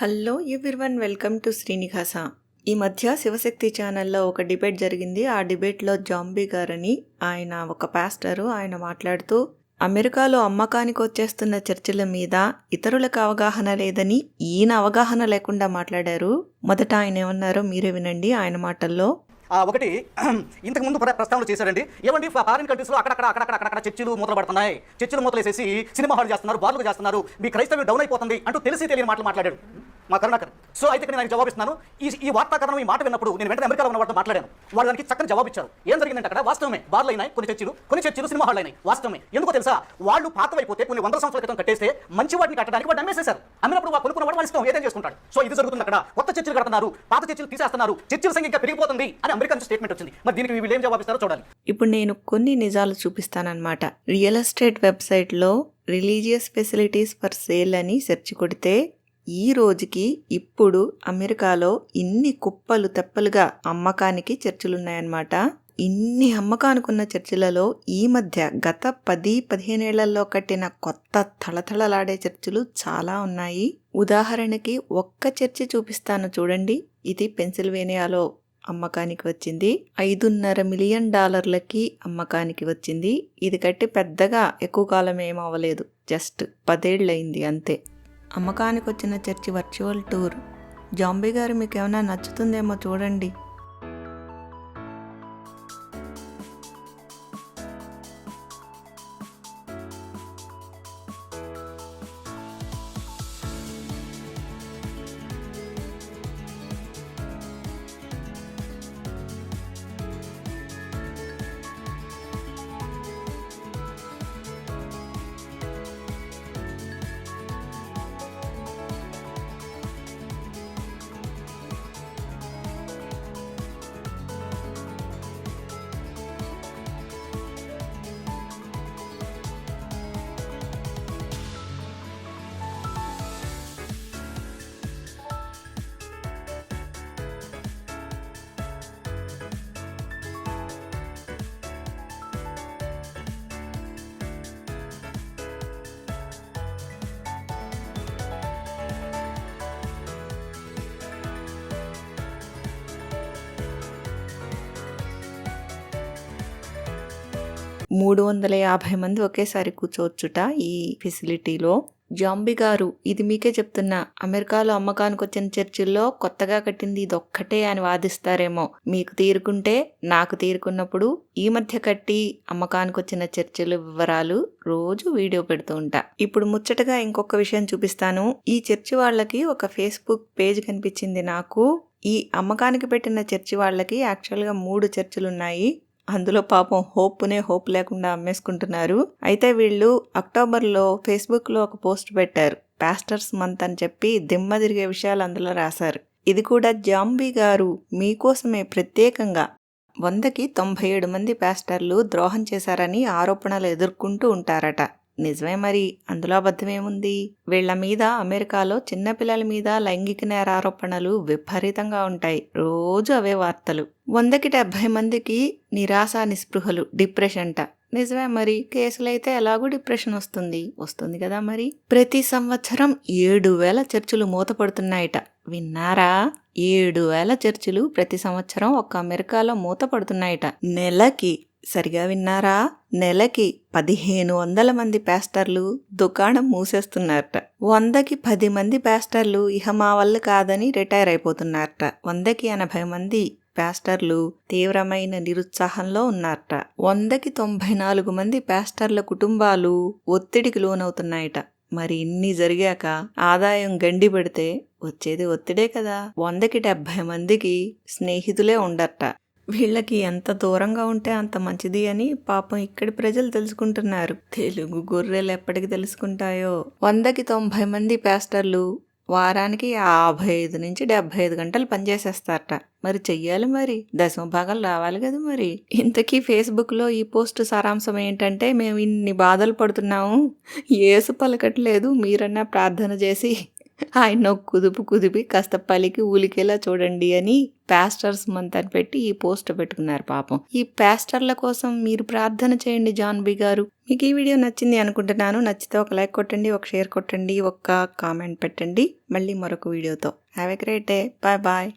Hello everyone welcome to Srinivasa. ఈ మధ్య శివశక్తి ఛానల్లో ఒక డిబేట్ జరిగింది. ఆ డిబేట్లో జాంబీ గారని ఆయన ఒక పాస్టరు ఆయన మాట్లాడుతూ అమెరికాలో అమ్మకానికి వచ్చేస్తున్న చర్చిల మీద ఇతరులకు అవగాహన లేదని ఈయన అవగాహన లేకుండా మాట్లాడారు. మొదట ఆయన ఏమన్నారో మీరే వినండి. ఆయన మాటల్లో ఒకటి ఇంతకు ముందు చేశారండి. ఏమండి ఫారిన్ కంట్రీస్లో అక్కడక్కడ అక్కడక్కడ అక్కడక్కడ చర్చిలు మూతలు పడుతున్నాయి. చర్చిలు మూతలేసేసి సినిమా హాల్ చేస్తున్నారు బార్లు చేస్తున్నారు. మీ క్రైస్తవ్యం డౌన్ అయిపోతుంది అంటూ తెలిసి తెలియని మాటలు మాట్లాడాడు. మా కరుణాకర్. సో అయితే ఇక్కడ నేను జవాబిస్తున్నాను ఈ ఈ వార్తా కథనం ఈ మాట విన్నప్పుడు నేను వెంటనే అమెరికాలో ఉన్న వాళ్ళతో మాట్లాడాను. వాళ్ళు దానికి చక్కని జవాబు ఇచ్చారు. ఏం జరిగిందంటే అక్కడ వాస్తవమే. బార్లు అయినాయి కొన్ని చర్చిలు కొన్ని చర్చిలు సినిమా హాల్ అయినాయి. వాస్తవమే. ఎందుకో తెలుసా? వాళ్ళు పాతవైపోతే కొన్ని వందల సంవత్సరాల క్రితం కట్టేస్తే మంచి వాటిని కట్టడానికి వాడు అమ్మేసేశారు. అమ్మినప్పుడు వాళ్ళు కొనుక్కున్న వాడు ఇష్టం. ఏదైనా చేసుకుంటాడు. సో ఇది జరుగుతుంది అక్కడ. కొత్త చర్చలు కడుతున్నారు. పాత చర్చిలు తీసేస్తున్నారు. చర్చల సంఖ్య ఇంకా పెరిగిపోతుంది అని అమెరికన్ స్టేట్మెంట్ వచ్చింది. మరి దీనికి వీళ్ళు ఏం జవాబిస్తారో చూడాలి. ఇప్పుడు నేను కొన్ని నిజాలు చూపిస్తానన్నమాట. రియల్ ఎస్టేట్ వెబ్సైట్లో రిలీజియస్ ఫెసిలిటీస్ ఫర్ సేల్ అని సెర్చ్ కొడితే ఈ రోజుకి ఇప్పుడు అమెరికాలో ఇన్ని కుప్పలు తెప్పలుగా అమ్మకానికి చర్చిలున్నాయన్నమాట. ఇన్ని అమ్మకానుకున్న చర్చిలలో ఈ మధ్య గత పది పదిహేనేళ్ళలో కట్టిన కొత్త తళతళలాడే చర్చిలు చాలా ఉన్నాయి. ఉదాహరణకి ఒక్క చర్చి చూపిస్తాను చూడండి. ఇది పెన్సిల్వేనియాలో అమ్మకానికి వచ్చింది. ఐదున్నర మిలియన్ డాలర్లకి అమ్మకానికి వచ్చింది. ఇది కట్టి పెద్దగా ఎక్కువ కాలం ఏం అవ్వలేదు జస్ట్ పదేళ్ళయింది అంతే. అమ్మకానికి వచ్చిన చర్చి వర్చువల్ టూర్. జాంబీ గారు మీకు ఏమైనా నచ్చుతుందేమో చూడండి. మూడు వందల యాభై మంది ఒకేసారి కూర్చోవచ్చుట ఈ ఫెసిలిటీలో. జాంబి గారు ఇది మీకే చెప్తున్నా అమెరికాలో అమ్మకానికి వచ్చిన చర్చిల్లో కొత్తగా కట్టింది ఇది ఒక్కటే అని వాదిస్తారేమో. మీకు తీరుకుంటే నాకు తీరుకున్నప్పుడు ఈ మధ్య కట్టి అమ్మకానికి వచ్చిన చర్చిల వివరాలు రోజు వీడియో పెడుతూ ఉంటా. ఇప్పుడు ముచ్చటగా ఇంకొక విషయం చూపిస్తాను. ఈ చర్చి వాళ్ళకి ఒక ఫేస్బుక్ పేజ్ కనిపించింది నాకు. ఈ అమ్మకానికి పెట్టిన చర్చి వాళ్ళకి యాక్చువల్గా మూడు చర్చిలు ఉన్నాయి అందులో పాపం హోప్నే హోప్ లేకుండా అమ్మేసుకుంటున్నారు. అయితే వీళ్ళు అక్టోబర్లో ఫేస్బుక్లో ఒక పోస్ట్ పెట్టారు. పాస్టర్స్ మంత్ అని చెప్పి దిమ్మ తిరిగే విషయాలు అందులో రాశారు. ఇది కూడా జాంబీ గారు మీకోసమే ప్రత్యేకంగా. వందకి తొంభై ఏడు మంది పాస్టర్లు ద్రోహం చేశారని ఆరోపణలు ఎదుర్కొంటూ ఉంటారట. నిజమే మరి. అందులో అబద్ధమేముంది వీళ్ళ మీద అమెరికాలో చిన్నపిల్లల మీద లైంగిక నేర ఆరోపణలు విపరీతంగా ఉంటాయి. రోజు అవే వార్తలు. వందకి డెబ్భై మందికి నిరాశ నిస్పృహలు డిప్రెషన్ట నిజమే మరి. కేసులైతే ఎలాగూ డిప్రెషన్ వస్తుంది. వస్తుంది కదా మరి. ప్రతి సంవత్సరం ఏడు వేల చర్చిలు మూతపడుతున్నాయట. విన్నారా? ఏడు వేల చర్చిలు ప్రతి సంవత్సరం ఒక్క అమెరికాలో మూతపడుతున్నాయట. నెలకి సరిగా విన్నారా? నెలకి పదిహేను వందల మంది పాస్టర్లు దుకాణం మూసేస్తున్నారట. వందకి పది మంది పాస్టర్లు ఇహ మా వల్ల కాదని రిటైర్ అయిపోతున్నారట. వందకి ఎనభై మంది పాస్టర్లు తీవ్రమైన నిరుత్సాహంలో ఉన్నారట. వందకి తొంభై నాలుగు మంది పాస్టర్ల కుటుంబాలు ఒత్తిడికి లోనవుతున్నాయట. మరి ఇన్ని జరిగాక ఆదాయం గండి పెడితే వచ్చేది ఒత్తిడే కదా? వందకి డెబ్భై మందికి స్నేహితులే ఉండరట. వీళ్ళకి ఎంత దూరంగా ఉంటే అంత మంచిది అని పాపం ఇక్కడి ప్రజలు తెలుసుకుంటున్నారు. తెలుగు గొర్రెలు ఎప్పటికి తెలుసుకుంటాయో? వందకి తొంభై మంది పేస్టర్లు వారానికి యాభై ఐదు నుంచి డెబ్బై ఐదు గంటలు పనిచేసేస్తారట. మరి చెయ్యాలి మరి? దశమ భాగాలు రావాలి కదా మరి? ఇంతకీ ఫేస్బుక్లో ఈ పోస్ట్ సారాంశం ఏంటంటే మేము ఇన్ని బాధలు పడుతున్నాము ఏసు పలకట్లేదు మీరన్నా ప్రార్థన చేసి ఆయన కుదుపు కుదిపి కాస్త పలికి ఊలికేలా చూడండి అని పాస్టర్స్ మంత్ అని పెట్టి ఈ పోస్ట్ పెట్టుకున్నారు పాపం. ఈ పాస్టర్ల కోసం మీరు ప్రార్థన చేయండి జాన్ బి గారు. మీకు ఈ వీడియో నచ్చింది అనుకుంటున్నాను. నచ్చితే ఒక లైక్ కొట్టండి ఒక షేర్ కొట్టండి ఒక కామెంట్ పెట్టండి. మళ్ళీ మరొక వీడియోతో. Have a great day. Bye bye.